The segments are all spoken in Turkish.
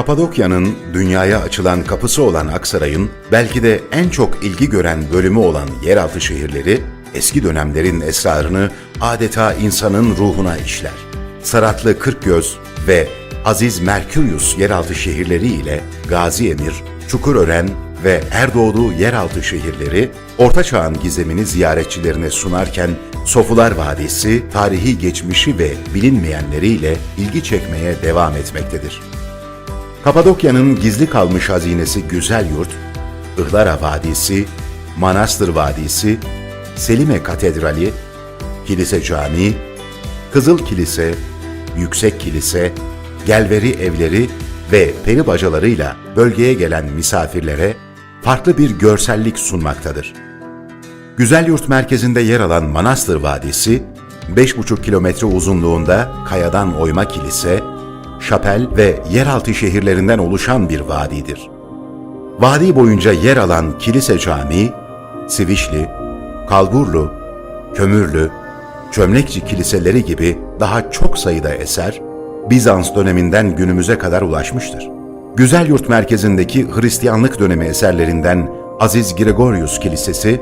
Kapadokya'nın dünyaya açılan kapısı olan Aksaray'ın belki de en çok ilgi gören bölümü olan yeraltı şehirleri, eski dönemlerin esrarını adeta insanın ruhuna işler. Saratlı Kırkgöz ve Aziz Merkurius yeraltı şehirleri ile Gazi Emir, Çukurören ve Erdoğdu yeraltı şehirleri, Orta Çağ'ın gizemini ziyaretçilerine sunarken Sofular Vadisi, tarihi geçmişi ve bilinmeyenleriyle ilgi çekmeye devam etmektedir. Kapadokya'nın gizli kalmış hazinesi Güzel Yurt, Ihlara Vadisi, Manastır Vadisi, Selime Katedrali, Kilise Camii, Kızıl Kilise, Yüksek Kilise, Gelveri Evleri ve peri bacalarıyla bölgeye gelen misafirlere farklı bir görsellik sunmaktadır. Güzelyurt merkezinde yer alan Manastır Vadisi, 5,5 kilometre uzunluğunda kayadan oyma kilise, şapel ve yeraltı şehirlerinden oluşan bir vadidir. Vadi boyunca yer alan kilise camii, Sivişli, Kalburlu, Kömürlü, Çömlekçi kiliseleri gibi daha çok sayıda eser, Bizans döneminden günümüze kadar ulaşmıştır. Güzelyurt merkezindeki Hristiyanlık dönemi eserlerinden Aziz Gregorius Kilisesi,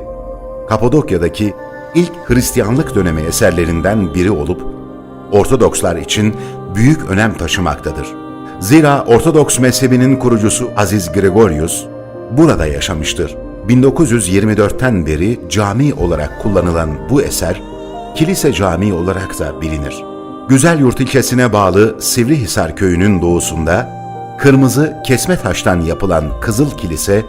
Kapadokya'daki ilk Hristiyanlık dönemi eserlerinden biri olup, Ortodokslar için büyük önem taşımaktadır. Zira Ortodoks mezhebinin kurucusu Aziz Gregorius burada yaşamıştır. 1924'ten beri cami olarak kullanılan bu eser, kilise camii olarak da bilinir. Güzelyurt ilçesine bağlı Sivrihisar köyünün doğusunda, kırmızı kesme taştan yapılan Kızıl Kilise,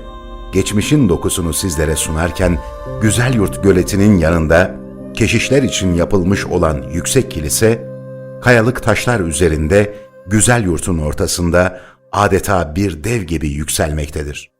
geçmişin dokusunu sizlere sunarken, Güzelyurt göletinin yanında keşişler için yapılmış olan yüksek kilise, kayalık taşlar üzerinde güzel yurtun ortasında adeta bir dev gibi yükselmektedir.